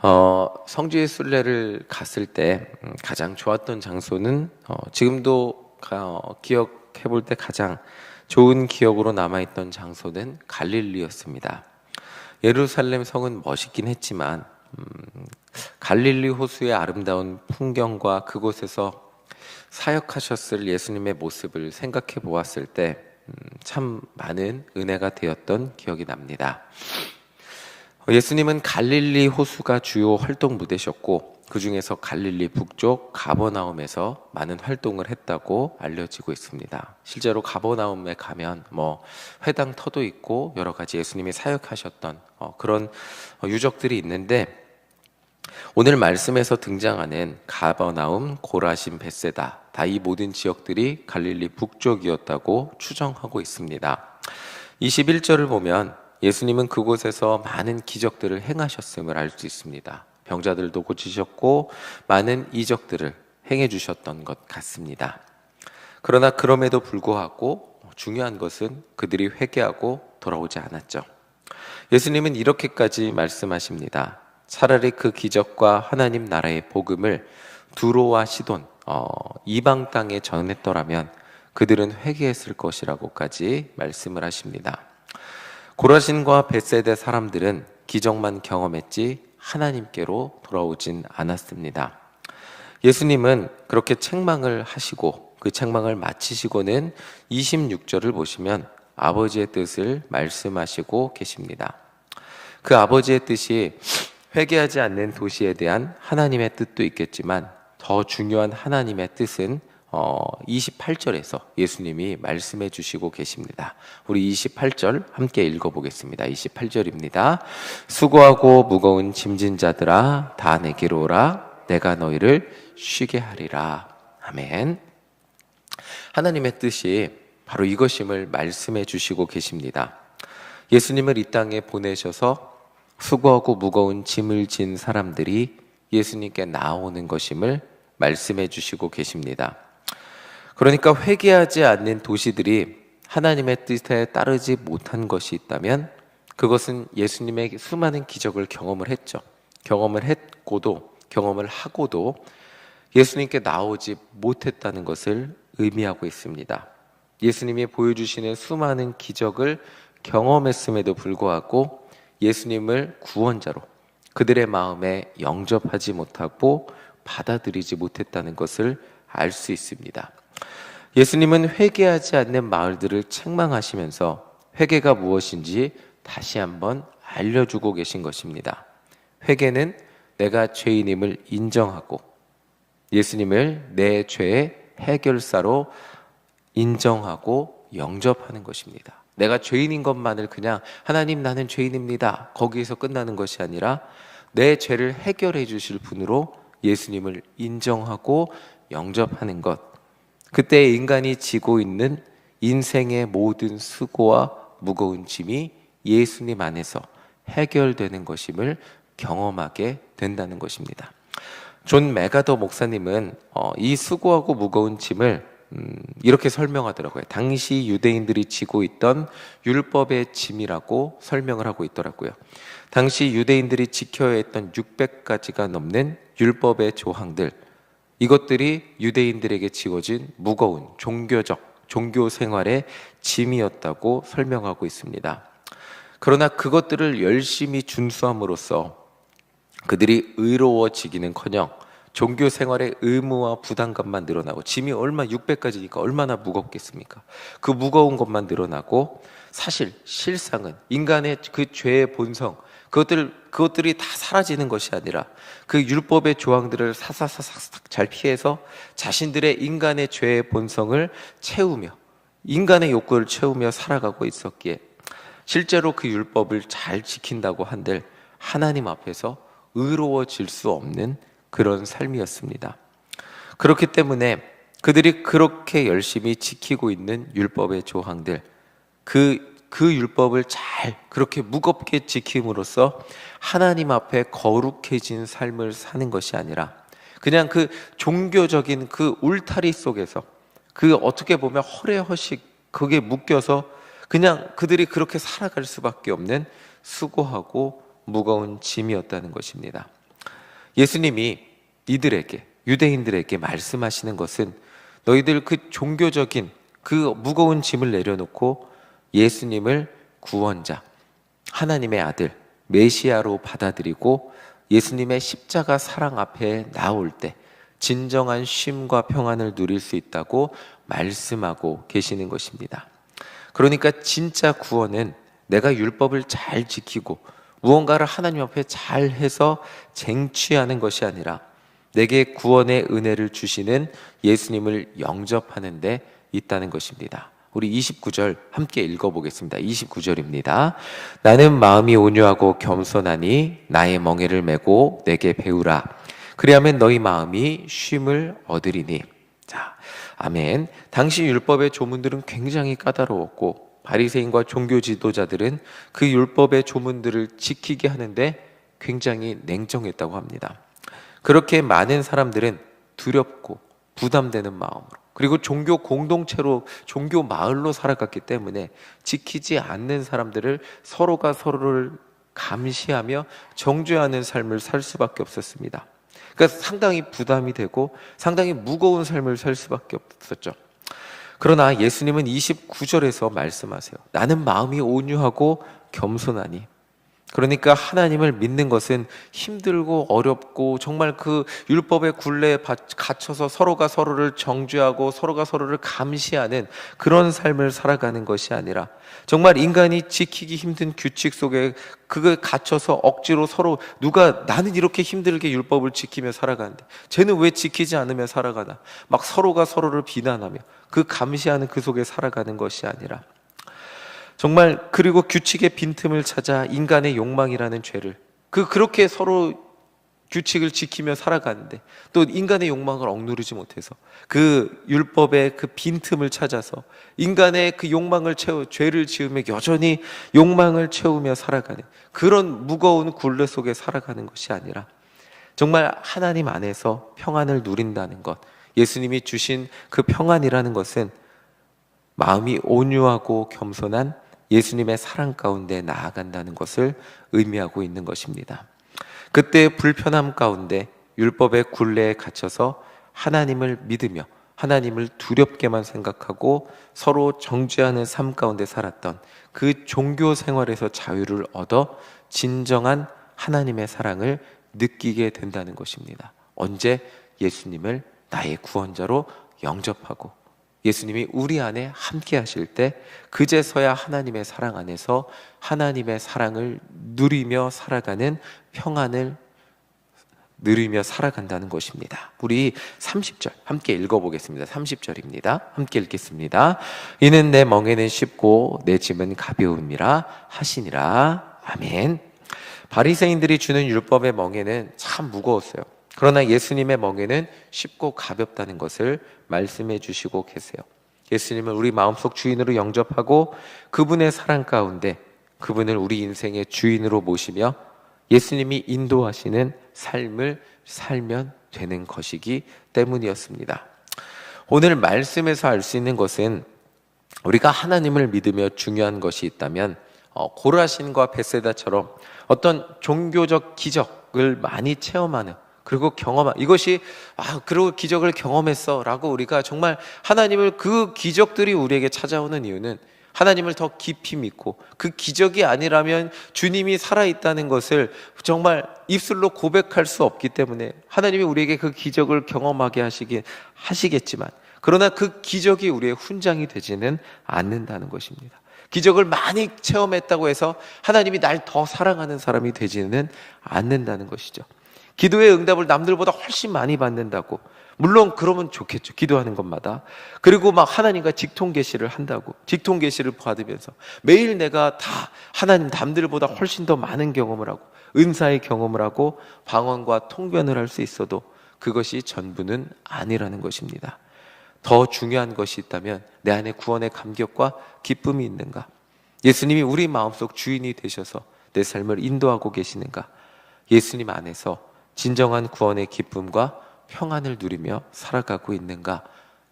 어, 성지의 순례를 갔을 때 음, 가장 좋았던 장소는 어, 지금도 가, 어, 기억해 볼 때 가장 좋은 기억으로 남아있던 장소는 갈릴리였습니다. 예루살렘 성은 멋있긴 했지만 음, 갈릴리 호수의 아름다운 풍경과 그곳에서 사역하셨을 예수님의 모습을 생각해 보았을 때참 많은 은혜가 되었던 기억이 납니다. 예수님은 갈릴리 호수가 주요 활동 무대셨고 그 중에서 갈릴리 북쪽 가버나움에서 많은 활동을 했다고 알려지고 있습니다. 실제로 가버나움에 가면 뭐 회당 터도 있고 여러 가지 예수님이 사역하셨던 어, 그런 유적들이 있는데 오늘 말씀에서 등장하는 가버나움, 고라신, 베세다 다 이 모든 지역들이 갈릴리 북쪽이었다고 추정하고 있습니다. 21절을 보면 예수님은 그곳에서 많은 기적들을 행하셨음을 알 수 있습니다. 병자들도 고치셨고 많은 이적들을 행해 주셨던 것 같습니다. 그러나 그럼에도 불구하고 중요한 것은 그들이 회개하고 돌아오지 않았죠. 예수님은 이렇게까지 말씀하십니다. 차라리 그 기적과 하나님 나라의 복음을 두로와 시돈 어, 이방 땅에 전했더라면 그들은 회개했을 것이라고까지 말씀을 하십니다. 고라신과 베세대 사람들은 기적만 경험했지 하나님께로 돌아오진 않았습니다. 예수님은 그렇게 책망을 하시고 그 책망을 마치시고는 26절을 보시면 아버지의 뜻을 말씀하시고 계십니다. 그 아버지의 뜻이 회개하지 않는 도시에 대한 하나님의 뜻도 있겠지만 더 중요한 하나님의 뜻은 어, 28절에서 예수님이 말씀해 주시고 계십니다. 우리 28절 함께 읽어보겠습니다. 28절입니다. 수고하고 무거운 짐진 자들아, 다 내게로 오라. 내가 너희를 쉬게 하리라. 아멘. 하나님의 뜻이 바로 이것임을 말씀해 주시고 계십니다. 예수님을 이 땅에 보내셔서 수고하고 무거운 짐을 진 사람들이 예수님께 나오는 것임을 말씀해 주시고 계십니다. 그러니까 회개하지 않는 도시들이 하나님의 뜻에 따르지 못한 것이 있다면 그것은 예수님의 수많은 기적을 경험을 했죠. 경험을 했고도 경험을 하고도 예수님께 나오지 못했다는 것을 의미하고 있습니다. 예수님이 보여주시는 수많은 기적을 경험했음에도 불구하고 예수님을 구원자로 그들의 마음에 영접하지 못하고 받아들이지 못했다는 것을 알 수 있습니다. 예수님은 회개하지 않는 마을들을 책망하시면서 회개가 무엇인지 다시 한번 알려주고 계신 것입니다. 회개는 내가 죄인임을 인정하고 예수님을 내 죄의 해결사로 인정하고 영접하는 것입니다. 내가 죄인인 것만을 그냥 하나님 나는 죄인입니다. 거기에서 끝나는 것이 아니라 내 죄를 해결해 주실 분으로 예수님을 인정하고 영접하는 것. 그때 인간이 지고 있는 인생의 모든 수고와 무거운 짐이 예수님 안에서 해결되는 것임을 경험하게 된다는 것입니다. 존 메가더 목사님은 어, 이 수고하고 무거운 짐을 음, 이렇게 설명하더라고요. 당시 유대인들이 지고 있던 율법의 짐이라고 설명을 하고 있더라고요. 당시 유대인들이 지켜야 했던 600가지가 넘는 율법의 조항들, 이것들이 유대인들에게 지워진 무거운 종교적, 종교 생활의 짐이었다고 설명하고 있습니다. 그러나 그것들을 열심히 준수함으로써 그들이 의로워지기는 커녕 종교 생활의 의무와 부담감만 늘어나고 짐이 얼마 600가지니까 얼마나 무겁겠습니까? 그 무거운 것만 늘어나고 사실 실상은 인간의 그 죄의 본성 그것들 그것들이 다 사라지는 것이 아니라 그 율법의 조항들을 사사사삭 잘 피해서 자신들의 인간의 죄의 본성을 채우며 인간의 욕구를 채우며 살아가고 있었기에 실제로 그 율법을 잘 지킨다고 한들 하나님 앞에서 의로워질 수 없는 그런 삶이었습니다. 그렇기 때문에 그들이 그렇게 열심히 지키고 있는 율법의 조항들 그, 그 율법을 잘 그렇게 무겁게 지킴으로써 하나님 앞에 거룩해진 삶을 사는 것이 아니라 그냥 그 종교적인 그 울타리 속에서 그 어떻게 보면 허례허식 그게 묶여서 그냥 그들이 그렇게 살아갈 수밖에 없는 수고하고 무거운 짐이었다는 것입니다. 예수님이 이들에게 유대인들에게 말씀하시는 것은 너희들 그 종교적인 그 무거운 짐을 내려놓고 예수님을 구원자, 하나님의 아들, 메시아로 받아들이고 예수님의 십자가 사랑 앞에 나올 때 진정한 쉼과 평안을 누릴 수 있다고 말씀하고 계시는 것입니다. 그러니까 진짜 구원은 내가 율법을 잘 지키고 무언가를 하나님 앞에 잘 해서 쟁취하는 것이 아니라 내게 구원의 은혜를 주시는 예수님을 영접하는 데 있다는 것입니다. 우리 29절 함께 읽어보겠습니다. 29절입니다. 나는 마음이 온유하고 겸손하니 나의 멍에를 메고 내게 배우라. 그리하면 너희 마음이 쉼을 얻으리니. 자, 아멘. 당시 율법의 조문들은 굉장히 까다로웠고 바리새인과 종교 지도자들은 그 율법의 조문들을 지키게 하는데 굉장히 냉정했다고 합니다. 그렇게 많은 사람들은 두렵고 부담되는 마음으로 그리고 종교 공동체로 종교 마을로 살아갔기 때문에 지키지 않는 사람들을 서로가 서로를 감시하며 정죄하는 삶을 살 수밖에 없었습니다. 그러니까 상당히 부담이 되고 상당히 무거운 삶을 살 수밖에 없었죠. 그러나 예수님은 29절에서 말씀하세요. 나는 마음이 온유하고 겸손하니 그러니까 하나님을 믿는 것은 힘들고 어렵고 정말 그 율법의 굴레에 갇혀서 서로가 서로를 정죄하고 서로가 서로를 감시하는 그런 삶을 살아가는 것이 아니라 정말 인간이 지키기 힘든 규칙 속에 그걸 갇혀서 억지로 서로 누가 나는 이렇게 힘들게 율법을 지키며 살아가는데 쟤는 왜 지키지 않으며 살아가나? 막 서로가 서로를 비난하며 그 감시하는 그 속에 살아가는 것이 아니라 정말 그리고 규칙의 빈틈을 찾아 인간의 욕망이라는 죄를. 그 그렇게 서로 규칙을 지키며 살아가는데 또 인간의 욕망을 억누르지 못해서 그 율법의 그 빈틈을 찾아서 인간의 그 욕망을 채우 죄를 지으며 여전히 욕망을 채우며 살아가는 그런 무거운 굴레 속에 살아가는 것이 아니라 정말 하나님 안에서 평안을 누린다는 것. 예수님이 주신 그 평안이라는 것은 마음이 온유하고 겸손한 예수님의 사랑 가운데 나아간다는 것을 의미하고 있는 것입니다. 그때 불편함 가운데 율법의 굴레에 갇혀서 하나님을 믿으며 하나님을 두렵게만 생각하고 서로 정죄하는 삶 가운데 살았던 그 종교 생활에서 자유를 얻어 진정한 하나님의 사랑을 느끼게 된다는 것입니다. 언제 예수님을 나의 구원자로 영접하고 예수님이 우리 안에 함께 하실 때 그제서야 하나님의 사랑 안에서 하나님의 사랑을 누리며 살아가는 평안을 누리며 살아간다는 것입니다. 우리 30절 함께 읽어보겠습니다. 30절입니다. 함께 읽겠습니다. 이는 내 멍에는 쉽고 내 짐은 가벼움이라 하시니라. 아멘. 바리새인들이 주는 율법의 멍에는 참 무거웠어요. 그러나 예수님의 멍에는 쉽고 가볍다는 것을 말씀해 주시고 계세요. 예수님을 우리 마음속 주인으로 영접하고 그분의 사랑 가운데 그분을 우리 인생의 주인으로 모시며 예수님이 인도하시는 삶을 살면 되는 것이기 때문이었습니다. 오늘 말씀에서 알 수 있는 것은 우리가 하나님을 믿으며 중요한 것이 있다면 어, 고라신과 베세다처럼 어떤 종교적 기적을 많이 체험하는 그리고 경험한 이것이 아 그리고 기적을 경험했어라고 우리가 정말 하나님을 그 기적들이 우리에게 찾아오는 이유는 하나님을 더 깊이 믿고 그 기적이 아니라면 주님이 살아 있다는 것을 정말 입술로 고백할 수 없기 때문에 하나님이 우리에게 그 기적을 경험하게 하시긴 하시겠지만 그러나 그 기적이 우리의 훈장이 되지는 않는다는 것입니다. 기적을 많이 체험했다고 해서 하나님이 날 더 사랑하는 사람이 되지는 않는다는 것이죠. 기도의 응답을 남들보다 훨씬 많이 받는다고. 물론 그러면 좋겠죠. 기도하는 것마다. 그리고 막 하나님과 직통 계시를 한다고. 직통 계시를 받으면서 매일 내가 다 하나님 남들보다 훨씬 더 많은 경험을 하고 은사의 경험을 하고 방언과 통변을 할 수 있어도 그것이 전부는 아니라는 것입니다. 더 중요한 것이 있다면 내 안에 구원의 감격과 기쁨이 있는가? 예수님이 우리 마음속 주인이 되셔서 내 삶을 인도하고 계시는가? 예수님 안에서 진정한 구원의 기쁨과 평안을 누리며 살아가고 있는가?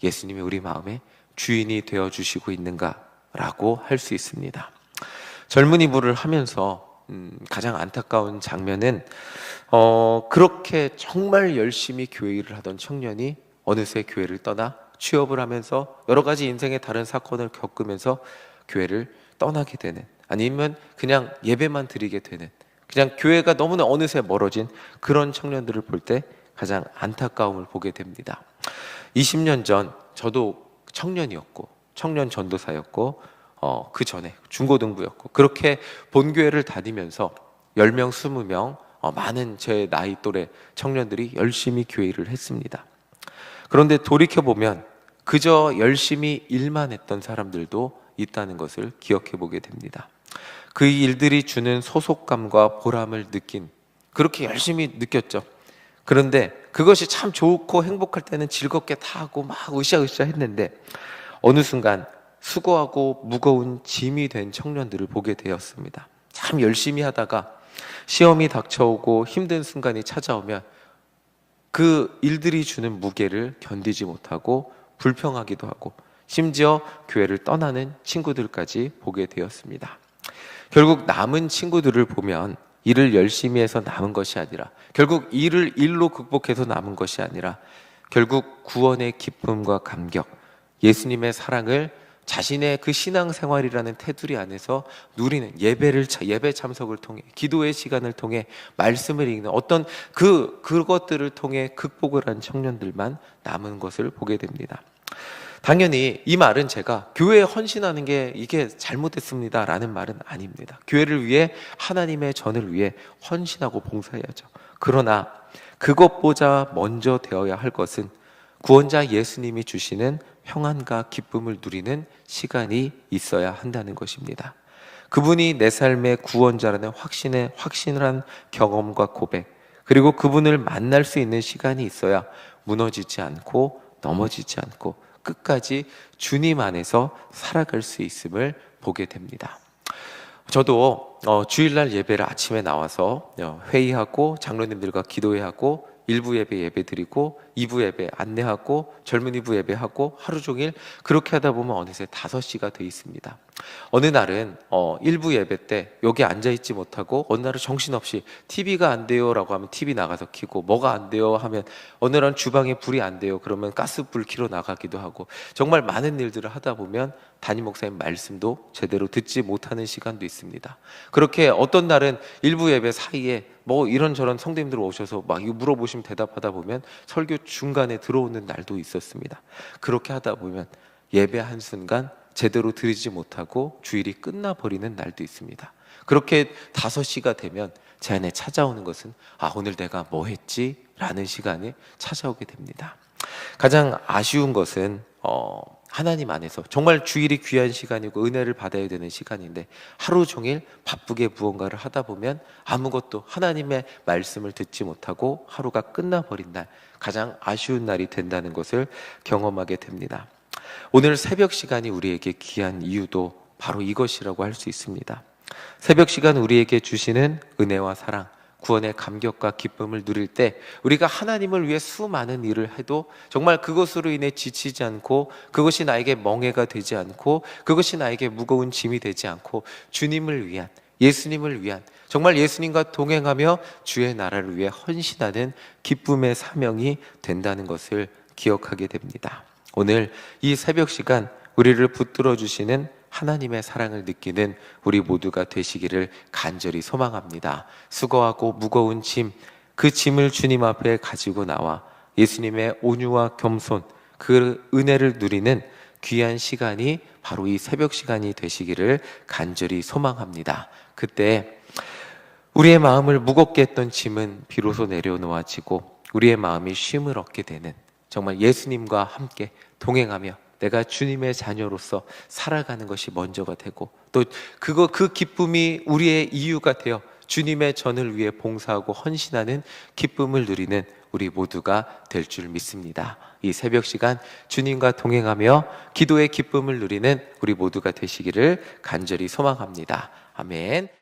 예수님이 우리 마음의 주인이 되어 주시고 있는가라고 할 수 있습니다. 젊은이 부를 하면서 음, 가장 안타까운 장면은 어, 그렇게 정말 열심히 교회 일을 하던 청년이 어느새 교회를 떠나 취업을 하면서 여러 가지 인생의 다른 사건을 겪으면서 교회를 떠나게 되는 아니면 그냥 예배만 드리게 되는 그냥 교회가 너무나 어느새 멀어진 그런 청년들을 볼 때 가장 안타까움을 보게 됩니다. 20년 전 저도 청년이었고 청년 전도사였고 어, 그 전에 중고등부였고 그렇게 본교회를 다니면서 10명, 20명 어, 많은 제 나이 또래 청년들이 열심히 교회 일을 했습니다. 그런데 돌이켜 보면 그저 열심히 일만 했던 사람들도 있다는 것을 기억해 보게 됩니다. 그 일들이 주는 소속감과 보람을 느낀 그렇게 열심히 느꼈죠. 그런데 그것이 참 좋고 행복할 때는 즐겁게 다 하고 막 으쌰으쌰 했는데 어느 순간 수고하고 무거운 짐이 된 청년들을 보게 되었습니다. 참 열심히 하다가 시험이 닥쳐오고 힘든 순간이 찾아오면 그 일들이 주는 무게를 견디지 못하고 불평하기도 하고 심지어 교회를 떠나는 친구들까지 보게 되었습니다. 결국 남은 친구들을 보면 일을 열심히 해서 남은 것이 아니라 결국 일을 일로 극복해서 남은 것이 아니라 결국 구원의 기쁨과 감격, 예수님의 사랑을 자신의 그 신앙생활이라는 테두리 안에서 누리는 예배를 차- 예배 참석을 통해 기도의 시간을 통해 말씀을 읽는 어떤 그 그것들을 통해 극복을 한 청년들만 남은 것을 보게 됩니다. 당연히 이 말은 제가 교회에 헌신하는 게 이게 잘못됐습니다라는 말은 아닙니다. 교회를 위해 하나님의 전을 위해 헌신하고 봉사해야죠. 그러나 그것보다 먼저 되어야 할 것은 구원자 예수님이 주시는 평안과 기쁨을 누리는 시간이 있어야 한다는 것입니다. 그분이 내 삶의 구원자라는 확신에 확신한 경험과 고백, 그리고 그분을 만날 수 있는 시간이 있어야 무너지지 않고 넘어지지 않고 끝까지 주님 안에서 살아갈 수 있음을 보게 됩니다. 저도 어, 주일날 예배를 아침에 나와서 어, 회의하고 장로님들과 기도회하고 일부 예배 예배 드리고 이부 예배 안내하고 젊은이 부 예배하고 하루 종일 그렇게 하다 보면 어느새 다섯 시가 돼 있습니다. 어느 날은 어, 일부 예배 때 여기 앉아 있지 못하고 어느 날은 정신없이 TV가 안 돼요 라고 하면 TV 나가서 키고 뭐가 안 돼요 하면 어느 날은 주방에 불이 안 돼요 그러면 가스 불 키러 나가기도 하고 정말 많은 일들을 하다 보면 담임 목사님 말씀도 제대로 듣지 못하는 시간도 있습니다. 그렇게 어떤 날은 일부 예배 사이에 뭐 이런저런 성도님들 오셔서 막 물어보시면 대답하다 보면 설교 중간에 들어오는 날도 있었습니다. 그렇게 하다 보면 예배 한 순간 제대로 드리지 못하고 주일이 끝나버리는 날도 있습니다. 그렇게 다섯 시가 되면 제 안에 찾아오는 것은 아 오늘 내가 뭐 했지? 라는 시간이 찾아오게 됩니다. 가장 아쉬운 것은 어, 하나님 안에서 정말 주일이 귀한 시간이고 은혜를 받아야 되는 시간인데 하루 종일 바쁘게 무언가를 하다 보면 아무것도 하나님의 말씀을 듣지 못하고 하루가 끝나버린 날 가장 아쉬운 날이 된다는 것을 경험하게 됩니다. 오늘 새벽 시간이 우리에게 귀한 이유도 바로 이것이라고 할 수 있습니다. 새벽 시간 우리에게 주시는 은혜와 사랑, 구원의 감격과 기쁨을 누릴 때 우리가 하나님을 위해 수많은 일을 해도 정말 그것으로 인해 지치지 않고 그것이 나에게 멍해가 되지 않고 그것이 나에게 무거운 짐이 되지 않고 주님을 위한 예수님을 위한 정말 예수님과 동행하며 주의 나라를 위해 헌신하는 기쁨의 사명이 된다는 것을 기억하게 됩니다. 오늘 이 새벽 시간 우리를 붙들어 주시는 하나님의 사랑을 느끼는 우리 모두가 되시기를 간절히 소망합니다. 수고하고 무거운 짐, 그 짐을 주님 앞에 가지고 나와 예수님의 온유와 겸손, 그 은혜를 누리는 귀한 시간이 바로 이 새벽 시간이 되시기를 간절히 소망합니다. 그때 우리의 마음을 무겁게 했던 짐은 비로소 내려놓아지고 우리의 마음이 쉼을 얻게 되는 정말 예수님과 함께 동행하며 내가 주님의 자녀로서 살아가는 것이 먼저가 되고 또 그거 그 기쁨이 우리의 이유가 되어 주님의 전을 위해 봉사하고 헌신하는 기쁨을 누리는 우리 모두가 될 줄 믿습니다. 이 새벽 시간 주님과 동행하며 기도의 기쁨을 누리는 우리 모두가 되시기를 간절히 소망합니다. 아멘.